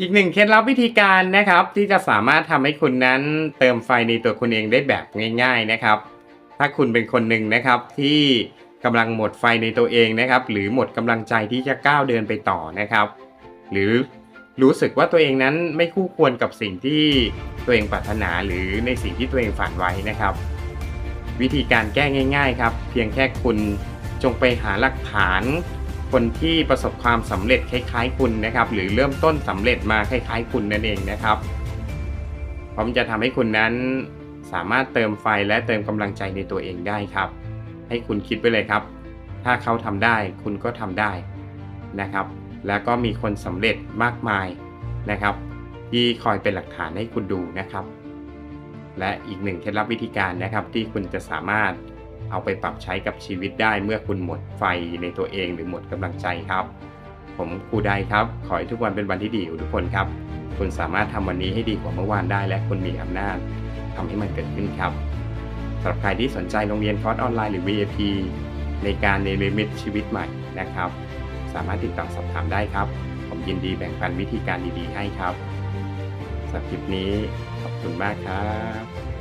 อีกหนึ่งเคล็ดลับวิธีการนะครับ ที่จะสามารถทำให้คุณนั้นเติมไฟในตัวคุณเองได้แบบง่าย ๆนะครับ ถ้าคุณเป็นคนหนึ่งนะครับที่กำลังหมดไฟในตัวเองนะครับ หรือหมดกำลังใจที่จะก้าวเดินไปต่อนะครับ หรือรู้สึกว่าตัวเองนั้นไม่คู่ควรกับสิ่งที่ตัวเองปรารถนาหรือในสิ่งที่ตัวเองฝันไว้นะครับ วิธีการแก้ง่าย ๆ ครับ เพียงแค่คุณจงไปหาหลักฐาน คนที่ประสบความสำเร็จคล้ายๆ คุณนะครับ หรือเริ่มต้นสำเร็จมาคล้าย ๆ คุณนั่นเองนะครับพร้อมจะทำให้คุณนั้นสามารถเติมไฟและเติมกำลังใจในตัวเองได้ครับ ให้คุณคิดไปเลยครับ ถ้าเขาทำได้คุณก็ทำได้นะครับ แล้วก็มีคนสำเร็จมากมายนะครับ ที่คอยเป็นหลักฐานให้คุณดูนะครับ และอีกหนึ่งเคล็ดลับวิธีการนะครับที่คุณจะสามารถ เอาไปปรับใช้กับชีวิตได้เมื่อคุณหมดไฟในตัวเองหรือหมดกำลังใจครับ ผมครูได้ครับ ขอให้ทุกวันเป็นวันที่ดีของทุกคนครับ คุณสามารถทำวันนี้ให้ดีกว่าเมื่อวานได้ และคุณมีอำนาจทำให้มันเกิดขึ้นครับสำหรับใครที่สนใจโรงเรียนคอร์สออนไลน์หรือ VIP ในการในลิมิตชีวิตใหม่นะครับ สามารถติดต่อสอบถามได้ครับ ผมยินดีแบ่งปันวิธีการดีๆให้ครับสำหรับคลิปนี้ขอบคุณมากครับ